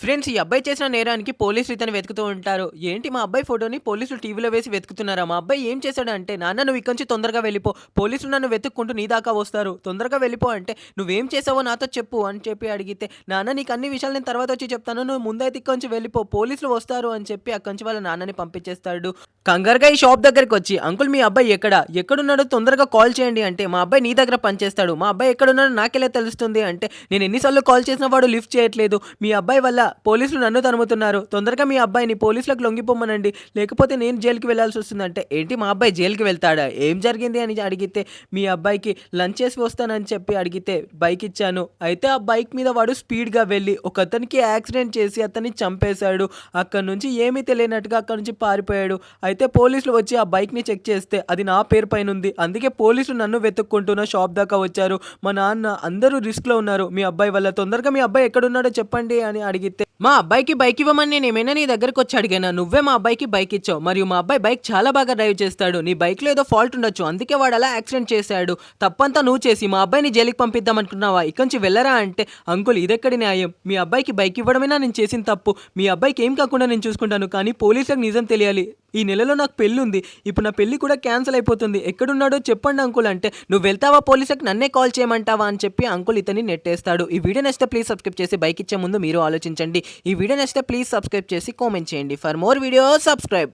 Friends ఈ అబ్బాయి చేసిన నేరానికి పోలీసులు ఇతను వెతుకుతూ ఉంటారు. ఏంటి మా అబ్బాయి ఫోటోని పోలీసులు టీవీలో వేసి వెతుకుతున్నారా? మా అబ్బాయి ఏం చేశాడంటే నాన్న నువ్వు ఇక్కడి నుంచి తొందరగా వెళ్ళిపో. పోలీసులు నన్ను వెతుక్కుంటూ నీ దాకా వస్తారు. తొందరగా వెళ్ళిపో అంటే నువ్వేం చేసావో నాతో చెప్పు అని చెప్పి అడిగితే నాన్న నీకు అన్ని విషయాలు నేను తర్వాత వచ్చి చెప్తాను. నువ్వు ముందైతే ఇక్కడి నుంచి వెళ్ళిపో. పోలీసులు వస్తారు అని చెప్పి అక్కడి నుంచి వాళ్ళ నాన్నని పంపించేస్తాడు. కంగారుగా ఈ షాప్ దగ్గరికి వచ్చి అంకుల్ మీ అబ్బాయి ఎక్కడ? ఎక్కడున్నాడో తొందరగా కాల్ చేయండి. అంటే మా అబ్బాయి నీ దగ్గర పనిచేస్తాడు. మా అబ్బాయి ఎక్కడున్నాడో నాకెలా తెలుస్తుంది? అంటే నేను ఎన్నిసార్లు కాల్ చేసినా వాడు లిఫ్ట్ చేయట్లేదు. మీ అబ్బాయి వల్ల పోలీసులు నన్ను తరుముతున్నారు. తొందరగా మీ అబ్బాయిని పోలీసులకు లొంగిపోమనండి. లేకపోతే నేను జైలుకి వెళ్ళాల్సి వస్తుందంటే ఏంటి మా అబ్బాయి జైలుకి వెళ్తాడా? ఏం జరిగింది? అని అడిగితే మీ అబ్బాయికి లంచ్ చేసి వస్తానని చెప్పి అడిగితే బైక్ ఇచ్చాను. అయితే ఆ బైక్ మీద వాడు స్పీడ్గా వెళ్ళి ఒక అతనికి యాక్సిడెంట్ చేసి అతన్ని చంపేశాడు. అక్కడ నుంచి ఏమీ తెలియనట్టుగా అక్కడ నుంచి పారిపోయాడు. అయితే అయితే పోలీసులు వచ్చి ఆ బైక్ని చెక్ చేస్తే అది నా పేరు పైన ఉంది అందుకే పోలీసులు నన్ను వెతుక్కుంటున్న షాప్ దాకా వచ్చారు. మా నాన్న అందరూ రిస్క్లో ఉన్నారు. మీ అబ్బాయి వల్ల తొందరగా మీ అబ్బాయి ఎక్కడున్నాడో చెప్పండి అని అడిగితే మా అబ్బాయికి బైక్ ఇవ్వమని నేను ఏమైనా నీ దగ్గరకు వచ్చి అడిగానా? నువ్వే మా అబ్బాయికి బైక్ ఇచ్చావు. మరియు మా అబ్బాయి బైక్ చాలా బాగా డ్రైవ్ చేస్తాడు. నీ బైక్లో ఏదో ఫాల్ట్ ఉండొచ్చు. అందుకే వాడు అలా యాక్సిడెంట్ చేశాడు. తప్పంతా నువ్వు చేసి మా అబ్బాయిని జైలుకి పంపిద్దాం అనుకున్నావా ఇక్కడి నుంచి వెళ్ళరా అంటే అంకుల్ ఇదెక్కడి న్యాయం? మీ అబ్బాయికి బైక్ ఇవ్వడమేనా? నేను చేసిన తప్పు. మీ అబ్బాయికి ఏం కాకుండా నేను చూసుకుంటాను. కానీ పోలీసులకు నిజం తెలియాలి. ఈ నెలలో నాకు పెళ్ళి ఉంది ఇప్పుడు నా పెళ్ళి కూడా క్యాన్సిల్ అయిపోతుంది. ఎక్కడున్నాడో చెప్పండి అంకుల్ అంటే నువ్వు వెళ్తావా పోలీసులకు? నన్నే కాల్ చేయమంటావా? అని చెప్పి అంకుల్ ఇతని నెట్టేస్తాడు. ఈ వీడియో నచ్చితే ప్లీజ్ సబ్స్క్రైబ్ చేసి బైక్ ఇచ్చే ముందు మీరు ఆలోచించండి. ఈ వీడియో నచ్చితే ప్లీజ్ సబ్స్క్రైబ్ చేసి కామెంట్ చేయండి. For more video subscribe.